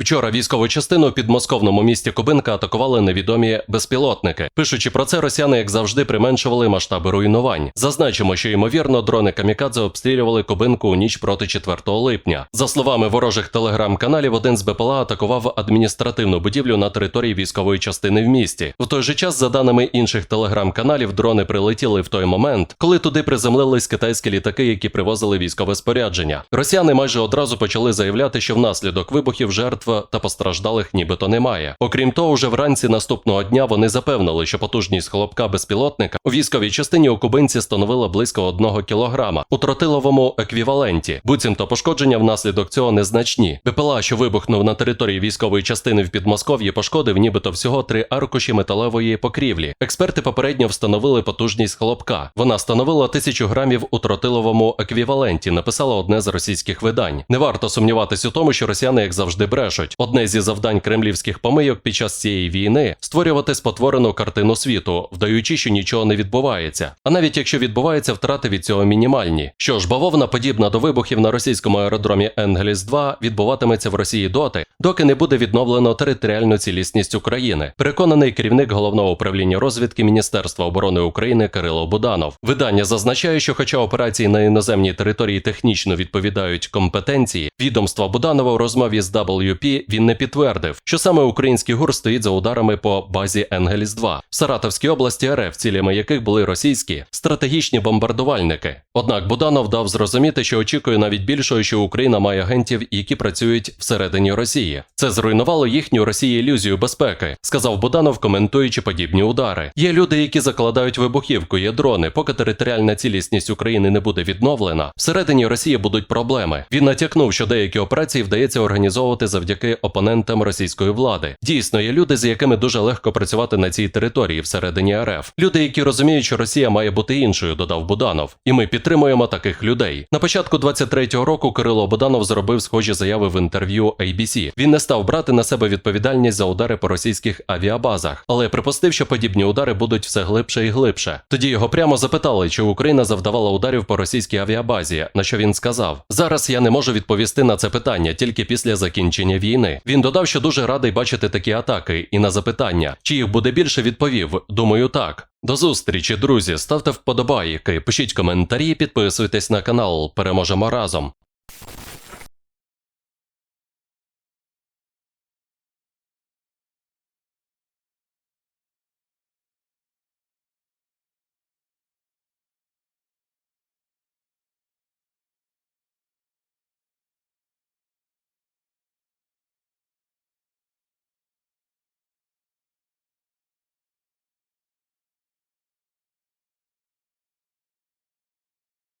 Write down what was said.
Вчора військову частину у підмосковному місті Кубинка атакували невідомі безпілотники. Пишучи про це, росіяни, як завжди, применшували масштаби руйнувань. Зазначимо, що ймовірно дрони камікадзе обстрілювали Кубинку у ніч проти 4 липня. За словами ворожих телеграм-каналів, один з БПЛА атакував адміністративну будівлю на території військової частини в місті. В той же час, за даними інших телеграм-каналів, дрони прилетіли в той момент, коли туди приземлились китайські літаки, які привозили військове спорядження. Росіяни майже одразу почали заявляти, що внаслідок вибухів жертв та постраждалих нібито немає. Окрім того, вже вранці наступного дня вони запевнили, що потужність хлопка безпілотника у військовій частині у кубинці становила близько одного кілограма у тротиловому еквіваленті. Буцімто пошкодження внаслідок цього незначні. БПЛА, що вибухнув на території військової частини в Підмосков'ї, пошкодив нібито всього три аркуші металевої покрівлі. Експерти попередньо встановили потужність хлопка. Вона становила тисячу грамів у тротиловому еквіваленті. Написало одне з російських видань. Не варто сумніватись у тому, що росіяни, як завжди, брешуть. Одне зі завдань кремлівських помийок під час цієї війни створювати спотворену картину світу, вдаючи, що нічого не відбувається. А навіть якщо відбувається, втрати від цього мінімальні. Що ж, бавовна, подібна до вибухів на російському аеродромі Енгеліс 2 відбуватиметься в Росії доти, доки не буде відновлено територіальну цілісність України. Переконаний керівник головного управління розвідки Міністерства оборони України Кирило Буданов. Видання зазначає, що, хоча операції на іноземній території технічно відповідають компетенції, відомства Буданова у розмові з WP він не підтвердив, що саме український гур стоїть за ударами по базі Енгеліс 2 в Саратовській області РФ, цілями яких були російські стратегічні бомбардувальники. Однак Буданов дав зрозуміти, що очікує навіть більшого, що Україна має агентів, які працюють всередині Росії. Це зруйнувало їхню Росії ілюзію безпеки, сказав Буданов, коментуючи подібні удари. Є люди, які закладають вибухівку, є дрони. Поки територіальна цілісність України не буде відновлена, всередині Росії будуть проблеми. Він натякнув, що деякі операції вдається організовувати завдяки опонентам російської влади. Дійсно, є люди, з якими дуже легко працювати на цій території всередині РФ. Люди, які розуміють, що Росія має бути іншою, додав Буданов. І ми підтримуємо таких людей. На початку 23-го року Кирило Буданов зробив схожі заяви в інтерв'ю ABC. Він не став брати на себе відповідальність за удари по російських авіабазах, але припустив, що подібні удари будуть все глибше і глибше. Тоді його прямо запитали, чи Україна завдавала ударів по російській авіабазі. На що він сказав: Зараз я не можу відповісти на це питання тільки після закінчення війни. Він додав, що дуже радий бачити такі атаки, і на запитання, чи їх буде більше, відповів: Думаю, так. До зустрічі, друзі. Ставте вподобайки, пишіть коментарі, підписуйтесь на канал. Переможемо разом.